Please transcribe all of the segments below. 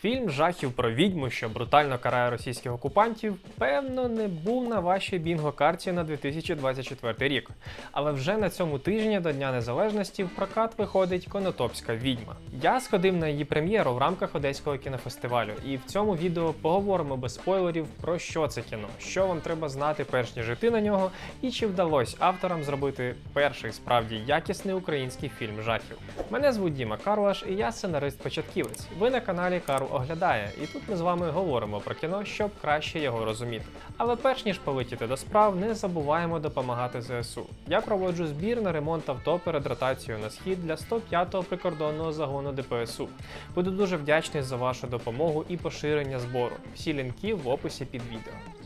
Фільм жахів про відьму, що брутально карає російських окупантів, певно, не був на вашій бінго-карті на 2024 рік. Але вже на цьому тижні до Дня Незалежності в прокат виходить Конотопська відьма. Я сходив на її прем'єру в рамках Одеського кінофестивалю, і в цьому відео поговоримо без спойлерів про що це кіно, що вам треба знати, перш ніж йти на нього, і чи вдалося авторам зробити перший справді якісний український фільм жахів. Мене звуть Діма Карлаш, і я сценарист-початківець. Ви на каналі Карл оглядає, і тут ми з вами говоримо про кіно, щоб краще його розуміти. Але перш ніж полетіти до справ, не забуваємо допомагати ЗСУ. Я проводжу збір на ремонт авто перед ротацією на схід для 105-го прикордонного загону ДПСУ. Буду дуже вдячний за вашу допомогу і поширення збору. Всі лінки в описі під відео.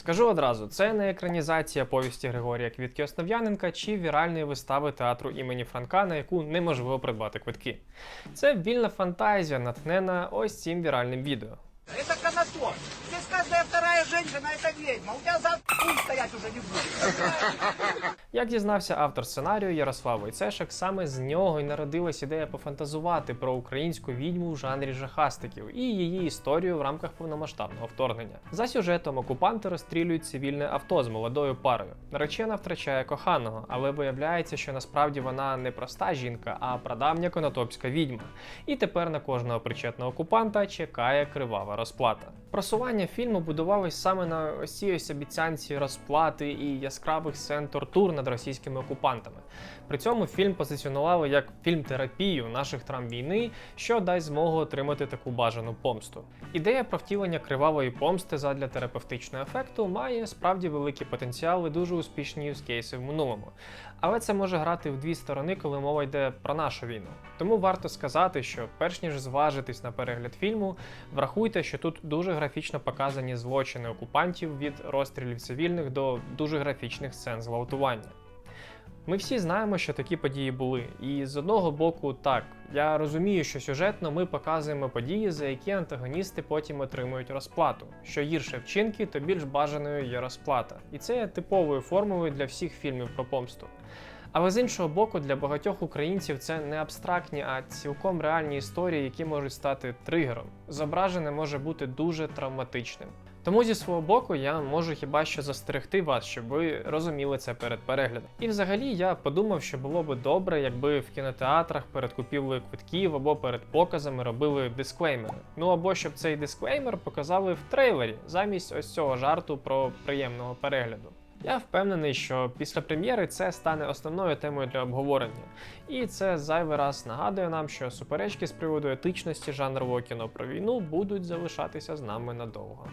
Скажу одразу, це не екранізація повісті Григорія Квітки Основ'яненка чи віральної вистави театру імені Франка, на яку неможливо придбати квитки. Це вільна фантазія, натхнена ось цим віральним відео. Це канатон. Каждая вторая женщина это ведьма. У тебя за хуй стоять уже не будет. Як дізнався автор сценарію Ярослав Войцешек, саме з нього й народилась ідея пофантазувати про українську відьму в жанрі жахастиків і її історію в рамках повномасштабного вторгнення. За сюжетом окупанти розстрілюють цивільне авто з молодою парою. Наречена втрачає коханого, але виявляється, що насправді вона не проста жінка, а прадавня конотопська відьма. І тепер на кожного причетного окупанта чекає кривава розплата. Просування фільму будувалось саме на ось цій ось обіцянці розплати і яскравих сцен тортур над російськими окупантами. При цьому фільм позиціонували як фільм-терапію наших травм війни, що дасть змогу отримати таку бажану помсту. Ідея про втілення кривавої помсти задля терапевтичного ефекту має справді великий потенціал і дуже успішні юзкейси в минулому. Але це може грати в дві сторони, коли мова йде про нашу війну. Тому варто сказати, що перш ніж зважитись на перегляд фільму, врахуйте, що тут дуже графічно показані злочини окупантів від розстрілів цивільних до дуже графічних сцен зґвалтування. Ми всі знаємо, що такі події були. І з одного боку, так, я розумію, що сюжетно ми показуємо події, за які антагоністи потім отримують розплату. Що гірше вчинки, то більш бажаною є розплата. І це є типовою формулою для всіх фільмів про помсту. Але з іншого боку, для багатьох українців це не абстрактні, а цілком реальні історії, які можуть стати тригером. Зображене може бути дуже травматичним. Тому зі свого боку я можу хіба що застерегти вас, щоб ви розуміли це перед переглядом. І взагалі я подумав, що було би добре, якби в кінотеатрах перед купівлею квитків або перед показами робили дисклеймери. Ну або щоб цей дисклеймер показали в трейлері замість ось цього жарту про приємного перегляду. Я впевнений, що після прем'єри це стане основною темою для обговорення, і це зайвий раз нагадує нам, що суперечки з приводу етичності жанрового кіно про війну будуть залишатися з нами надовго.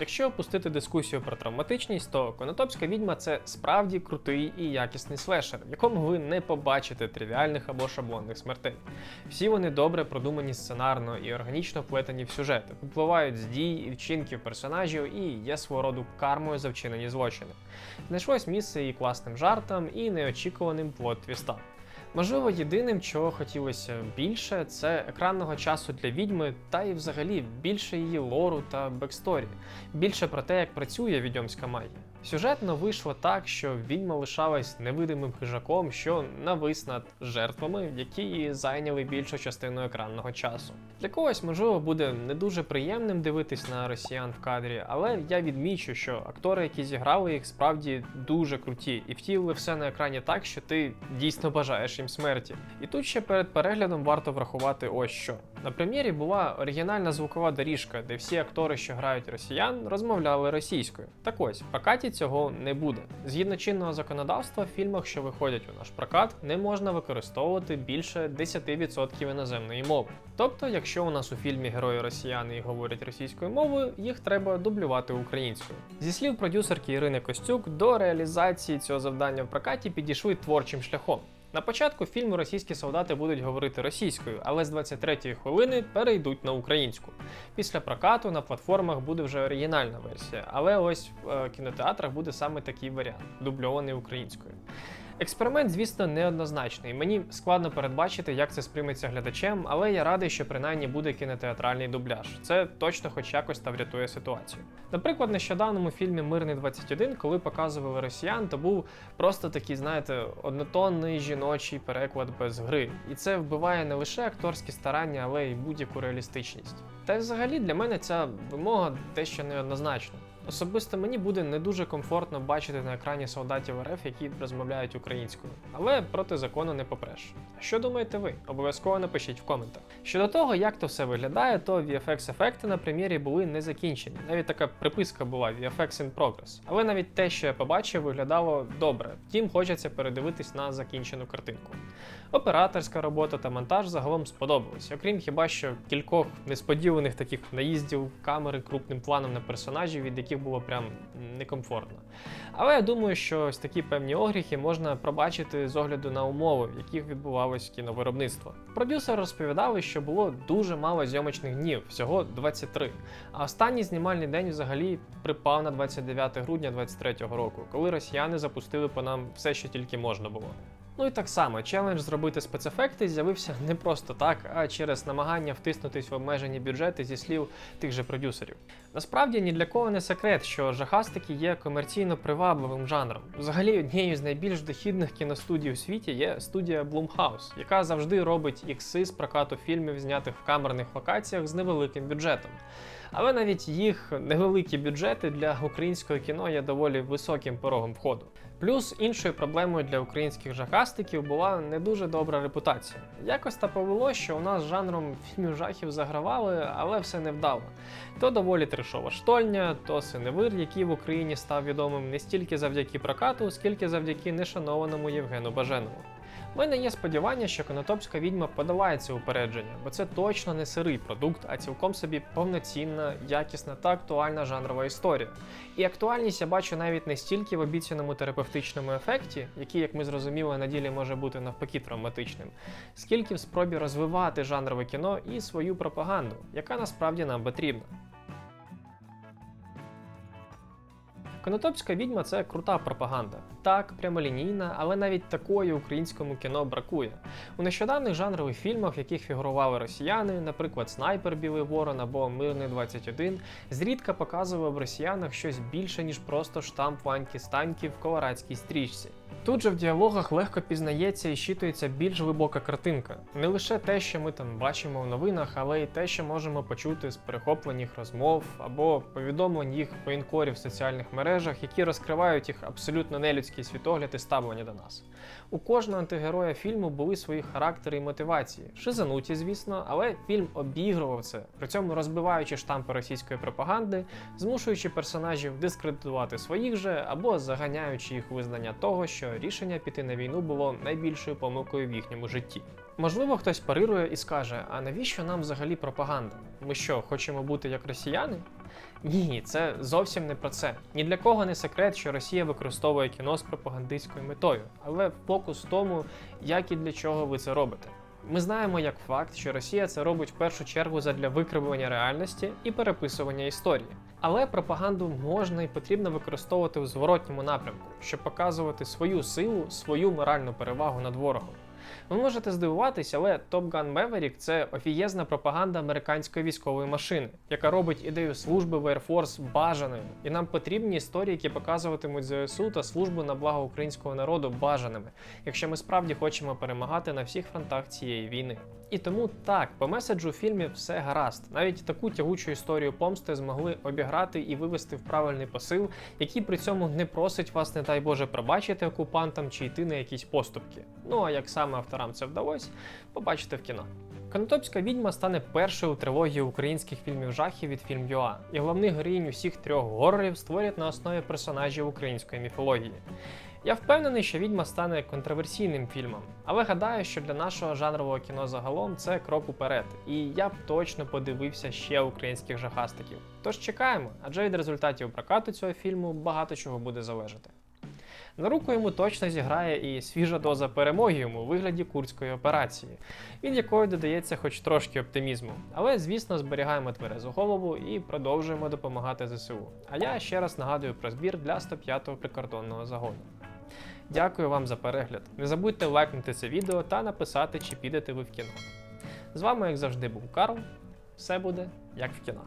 Якщо опустити дискусію про травматичність, то Конотопська відьма це справді крутий і якісний слешер, в якому ви не побачите тривіальних або шаблонних смертей. Всі вони добре продумані сценарно і органічно вплетені в сюжет, випливають з дій і вчинків персонажів і є свого роду кармою за вчинені злочини. Знайшлось місце і класним жартам, і неочікуваним плот-твістам. Можливо, єдиним, чого хотілося більше, це екранного часу для відьми, та і взагалі більше її лору та бексторі, більше про те, як працює відьомська магія. Сюжетно вийшло так, що відьма лишалась невидимим хижаком, що навис над жертвами, які її зайняли більшу частину екранного часу. Для когось, можливо, буде не дуже приємним дивитись на росіян в кадрі, але я відмічу, що актори, які зіграли їх, справді дуже круті і втілили все на екрані так, що ти дійсно бажаєш їм смерті. І тут ще перед переглядом варто врахувати ось що. На прем'єрі була оригінальна звукова доріжка, де всі актори, що грають росіян, розмовляли російською. Так ось, в прокаті цього не буде. Згідно чинного законодавства, в фільмах, що виходять у наш прокат, не можна використовувати більше 10% іноземної мови. Тобто, якщо у нас у фільмі герої росіяни і говорять російською мовою, їх треба дублювати українською. Зі слів продюсерки Ірини Костюк, до реалізації цього завдання в прокаті підійшли творчим шляхом. На початку фільму російські солдати будуть говорити російською, але з 23-ї хвилини перейдуть на українську. Після прокату на платформах буде вже оригінальна версія, але ось в е, кінотеатрах буде саме такий варіант, дубльований українською. Експеримент, звісно, неоднозначний. Мені складно передбачити, як це сприйметься глядачем, але я радий, що принаймні буде кінотеатральний дубляж. Це точно хоч якось та врятує ситуацію. Наприклад, нещодавному фільмі Мирний 21, коли показували росіян, то був просто такий, знаєте, однотонний жіночий переклад без гри. І це вбиває не лише акторські старання, але й будь-яку реалістичність. Та й взагалі для мене ця вимога дещо неоднозначна. Особисто мені буде не дуже комфортно бачити на екрані солдатів РФ, які розмовляють українською, але проти закону не попреш. Що думаєте ви? Обов'язково напишіть в коментах. Щодо того, як то все виглядає, то VFX ефекти на прем'єрі були не закінчені. Навіть така приписка була VFX in progress. Але навіть те, що я побачив, виглядало добре. Втім, хочеться передивитись на закінчену картинку. Операторська робота та монтаж загалом сподобались, окрім хіба що кількох несподіваних таких наїздів камери крупним планом на персонажів, від яких було прям некомфортно. Але я думаю, що ось такі певні огріхи можна пробачити з огляду на умови, в яких відбувалось кіновиробництво. Продюсери розповідали, що було дуже мало зйомочних днів, всього 23. А останній знімальний день взагалі припав на 29 грудня 2023 року, коли росіяни запустили по нам все, що тільки можна було. Ну і так само, челендж зробити спецефекти з'явився не просто так, а через намагання втиснутись в обмежені бюджети зі слів тих же продюсерів. Насправді ні для кого не секрет, що жахастики є комерційно привабливим жанром. Взагалі, однією з найбільш дохідних кіностудій у світі є студія Blumhouse, яка завжди робить ікси з прокату фільмів, знятих в камерних локаціях з невеликим бюджетом. Але навіть їх невеликі бюджети для українського кіно є доволі високим порогом входу. Плюс іншою проблемою для українських жахастиків була не дуже добра репутація. Якось та повело, що у нас жанром фільмів жахів загравали, але все невдало. То доволі трешова штольня, то синевир, який в Україні став відомим не стільки завдяки прокату, скільки завдяки нешанованому Євгену Баженову. У мене є сподівання, що конотопська відьма подолає це упередження, бо це точно не сирий продукт, а цілком собі повноцінна, якісна та актуальна жанрова історія. І актуальність я бачу навіть не стільки в обіцяному терапевтичному ефекті, який, як ми зрозуміли, на ділі може бути навпаки травматичним, скільки в спробі розвивати жанрове кіно і свою пропаганду, яка насправді нам потрібна. Конотопська відьма це крута пропаганда. Так, прямолінійна, але навіть такої українському кіно бракує. У нещодавних жанрових фільмах, в яких фігурували росіяни, наприклад, Снайпер Білий Ворон або Мирний 21, зрідка показував росіянах щось більше, ніж просто штамп Ваньки Станьки в колорадській стрічці. Тут же в діалогах легко пізнається і щитується більш глибока картинка. Не лише те, що ми там бачимо в новинах, але й те, що можемо почути з перехоплених розмов або повідомлень їх воєнкорів в соціальних мережах, які розкривають їх абсолютно нелюдський світогляд і ставлення до нас. У кожного антигероя фільму були свої характери і мотивації. Шизануті, звісно, але фільм обігрував це, при цьому розбиваючи штампи російської пропаганди, змушуючи персонажів дискредитувати своїх же або заганяючи їх визнання того, що рішення піти на війну було найбільшою помилкою в їхньому житті. Можливо, хтось парирує і скаже: а навіщо нам взагалі пропаганда? Ми що, хочемо бути як росіяни? Ні, це зовсім не про це. Ні для кого не секрет, що Росія використовує кіно з пропагандистською метою, але фокус в тому, як і для чого ви це робите. Ми знаємо як факт, що Росія це робить в першу чергу задля викривлення реальності і переписування історії. Але пропаганду можна і потрібно використовувати в зворотньому напрямку, щоб показувати свою силу, свою моральну перевагу над ворогом. Ви можете здивуватись, але Top Gun Maverick – це офієзна пропаганда американської військової машини, яка робить ідею служби в Air Force бажаною. І нам потрібні історії, які показуватимуть ЗСУ та службу на благо українського народу бажаними, якщо ми справді хочемо перемагати на всіх фронтах цієї війни. І тому так, по меседжу в фільмі все гаразд. Навіть таку тягучу історію помсти змогли обіграти і вивести в правильний посил, який при цьому не просить вас, не дай Боже, пробачити окупантам чи йти на якісь поступки. Ну а як саме авторам це вдалося, побачите в кіно. Конотопська відьма стане першою у трилогії українських фільмів жахів від фільм ЮА, і головних героїнь усіх трьох горорів створять на основі персонажів української міфології. Я впевнений, що відьма стане контроверсійним фільмом, але гадаю, що для нашого жанрового кіно загалом це крок уперед, і я б точно подивився ще українських жахастиків. Тож чекаємо, адже від результатів прокату цього фільму багато чого буде залежати. На руку йому точно зіграє і свіжа доза перемоги йому у вигляді курської операції, від якої додається хоч трошки оптимізму. Але, звісно, зберігаємо тверезу голову і продовжуємо допомагати ЗСУ. А я ще раз нагадую про збір для 105-го прикордонного загону. Дякую вам за перегляд. Не забудьте лайкнути це відео та написати, чи підете ви в кіно. З вами, як завжди, був Карл. Все буде як в кіно.